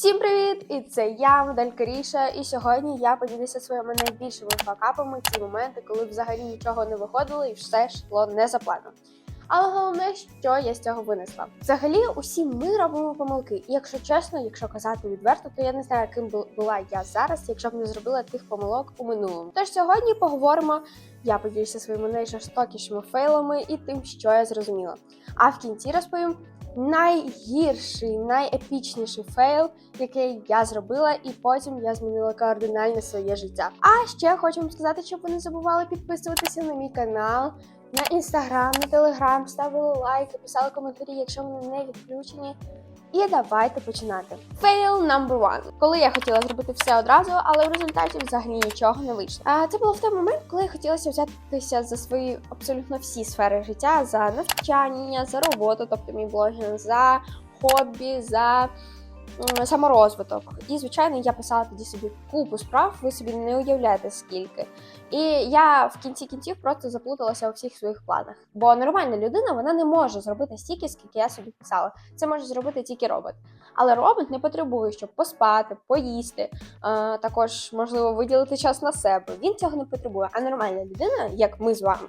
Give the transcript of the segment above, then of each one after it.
Всім привіт! І це я, модель Каріша. І сьогодні я поділюся своїми найбільшими факапами ті моменти, коли взагалі нічого не виходило і все йшло не за планом. Але головне, що я з цього винесла. Взагалі, усі ми робимо помилки. І якщо чесно, якщо казати відверто, то я не знаю, ким була я зараз, якщо б не зробила тих помилок у минулому. Тож сьогодні поговоримо. Я поділюся своїми найжорстокішими фейлами і тим, що я зрозуміла. А в кінці розповім найгірший, найепічніший фейл, який я зробила, і потім я змінила кардинально своє життя. А ще хочу вам сказати, щоб ви не забували підписуватися на мій канал. На інстаграм, на телеграм, ставили лайки, писали коментарі, якщо вони не відключені. І давайте починати. Fail number one. Коли я хотіла зробити все одразу, але в результаті взагалі нічого не вийшло. А це було в той момент, коли я хотілося взятися за свої абсолютно всі сфери життя: за навчання, за роботу, тобто мій блогінг, за хобі, за саморозвиток. І звичайно, я писала тоді собі купу справ. Ви собі не уявляєте скільки. І я в кінці кінців просто заплуталася у всіх своїх планах. Бо нормальна людина вона не може зробити стільки, скільки я собі писала. Це може зробити тільки робот. Але робот не потребує, щоб поспати, поїсти, е, також можливо виділити час на себе. Він цього не потребує. А нормальна людина, як ми з вами,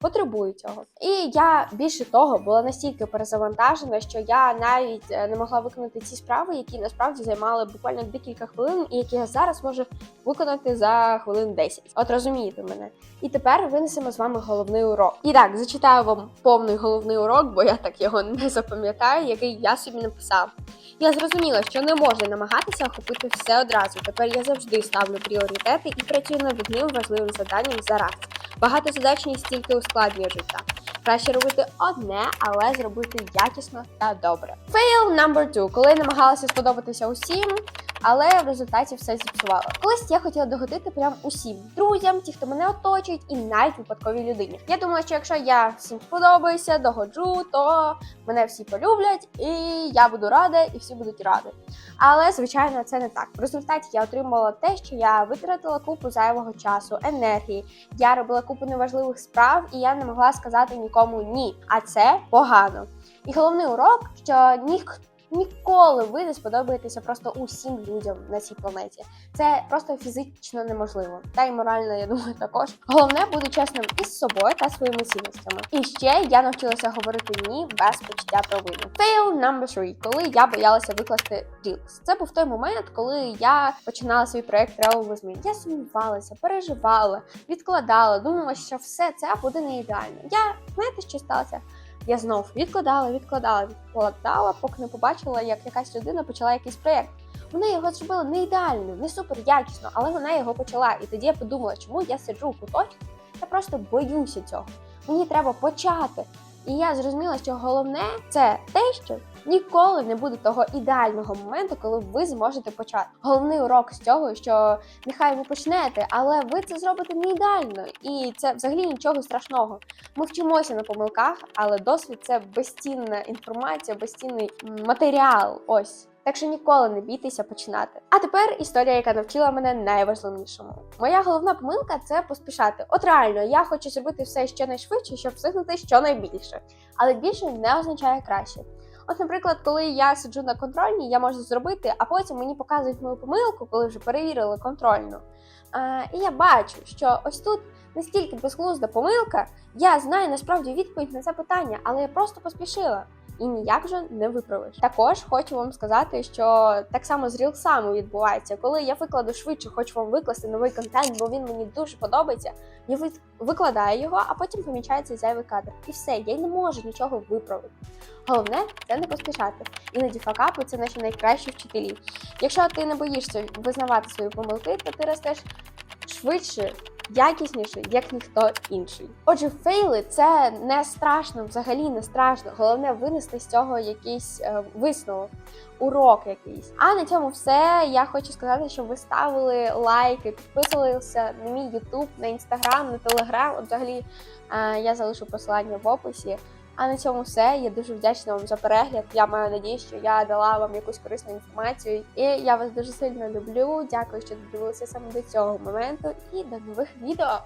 потребує цього. І я більше того була настільки перезавантажена, що я навіть е, не могла виконати ці справи, які насправді займали буквально декілька хвилин, і які я зараз можу виконати за хвилин 10. От розумієте мене. І тепер винесемо з вами головний урок. І так, зачитаю вам повний головний урок, бо я так його не запам'ятаю, який я собі написав. Я зрозуміла, що не можу намагатися охопити все одразу. Тепер я завжди ставлю пріоритети і працюю над одним важливим заданням зараз. Багатозадачність тільки ускладнює життя. Краще робити одне, але зробити якісно та добре. Fail number two. Коли намагалася сподобатися усім, але в результаті все зіпсувала. Колись я хотіла догодити прям усім друзям, ті, хто мене оточують, і навіть випадковій людині. Я думала, що якщо я всім сподобаюся, догоджу, то мене всі полюблять, і я буду рада, і всі будуть раді. Але звичайно, це не так. В результаті я отримала те, що я витратила купу зайвого часу, енергії. Я робила купу неважливих справ, і я не могла сказати нікому ні. А це погано. І головний урок, що ніхто. Ніколи ви не сподобаєтеся просто усім людям на цій планеті. Це просто фізично неможливо. Та й морально, я думаю, також. Головне бути чесним із собою та своїми цінностями. І ще я навчилася говорити ні без почуття провини. Fail number three. коли я боялася викласти Reels. Це був той момент, коли я починала свій проект Travel with Me. Я сумнівалася, переживала, відкладала, думала, що все це буде не ідеально. Я знаєте, що сталося? Я знов відкладала, відкладала, відкладала, поки не побачила, як якась людина почала якийсь проєкт. Вона його зробила не ідеально, не супер якісно, але вона його почала. І тоді я подумала, чому я сиджу у куточку, я просто боюся цього. Мені треба почати. І я зрозуміла, що головне це те, що ніколи не буде того ідеального моменту, коли ви зможете почати. Головний урок з цього, що нехай ви почнете, але ви це зробите не ідеально, і це взагалі нічого страшного. Ми вчимося на помилках, але досвід це безцінна інформація, безцінний матеріал. Ось. Так що ніколи не бійтеся починати. А тепер історія, яка навчила мене найважливішому. Моя головна помилка це поспішати. От реально, я хочу зробити все щонайшвидше, щоб встигнути щонайбільше. Але більше не означає краще. От, наприклад, коли я сиджу на контрольній, я можу зробити, а потім мені показують мою помилку, коли вже перевірили контрольну. А, і я бачу, що ось тут настільки безглузда помилка, я знаю насправді відповідь на це питання, але я просто поспішила. І ніяк вже не виправиш. Також хочу вам сказати, що так само з рілсами відбувається. Коли я викладу швидше, хочу вам викласти новий контент, бо він мені дуже подобається. Я викладаю його, а потім помічається зайвий кадр. І все, я не можу нічого виправити. Головне це не поспішати. Іноді факапи це наші найкращі вчителі. Якщо ти не боїшся визнавати свої помилки, то ти ростеш швидше, якісніше, як ніхто інший. Отже, фейли це не страшно, взагалі не страшно. Головне винести з цього якийсь е, висновок. Урок якийсь. А на цьому все. Я хочу сказати, щоб ви ставили лайки, підписувалися на мій YouTube, на Instagram, на Telegram. От взагалі е, я залишу посилання в описі. А на цьому все. Я дуже вдячна вам за перегляд. Я маю надію, що я дала вам якусь корисну інформацію. І я вас дуже сильно люблю. Дякую, що додивилися саме до цього моменту. І до нових відео.